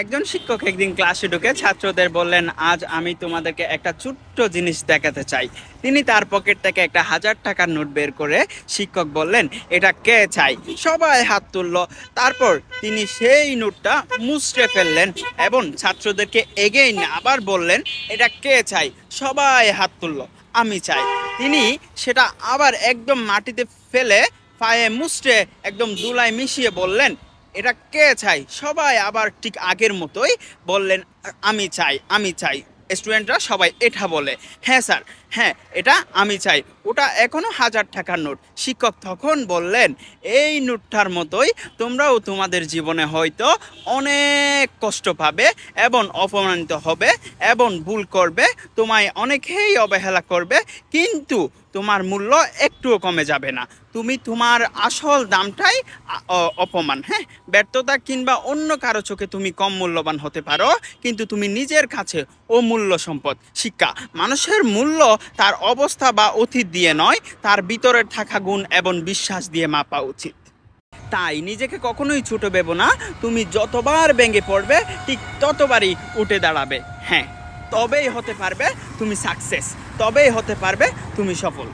একজন শিক্ষক একদিন ক্লাসে ঢুকে ছাত্রদের বললেন, আজ আমি তোমাদেরকে একটা ছোট্ট জিনিস দেখাতে চাই। তিনি তার পকেট থেকে একটা হাজার টাকার নোট বের করে শিক্ষক বললেন, এটা কে চাই? সবাই হাত তুললো। তারপর তিনি সেই নোটটা মুছড়ে ফেললেন এবং ছাত্রদেরকে এগেইন আবার বললেন, এটা কে চাই? সবাই হাত তুলল, আমি চাই। তিনি সেটা আবার একদম মাটিতে ফেলে পায়ে মুছড়ে একদম দুলায় মিশিয়ে বললেন এটা কে চাই? সবাই আবার ঠিক আগের মতোই বললেন, আমি চাই আমি চাই। স্টুডেন্টরা সবাই এটা বলে হ্যাঁ স্যার হ্যাঁ এটা আমি চাই। ওটা এখনও হাজার টাকার নোট। শিক্ষক তখন বললেন, এই নোটটার মতোই তোমরাও তোমাদের জীবনে হয়তো অনেক কষ্ট পাবে এবং অপমানিত হবে এবং ভুল করবে, তোমায় অনেকেই অবহেলা করবে, কিন্তু তোমার মূল্য একটুও কমে যাবে না। তুমি তোমার আসল দামটাই অপমান হ্যাঁ? ব্যর্থতা কিংবা অন্য কারও চোখে তুমি কম মূল্যবান হতে পারো, কিন্তু তুমি নিজের কাছে অমূল্য সম্পদ। শিক্ষা, মানুষের মূল্য, তার অবস্থা বা অতীত দিয়ে নয়, তার ভিতরে থাকা গুণ এবং বিশ্বাস দিয়ে মাপা উচিত। তাই নিজেকে কখনোই ছোট ভেবো না, তুমি যতবার ভেঙে পড়বে, ঠিক ততবারই উঠে দাঁড়াবে। হ্যাঁ তবেই হতে পারবে তুমি সাকসেস তবেই হতে পারবে তুমি সফল।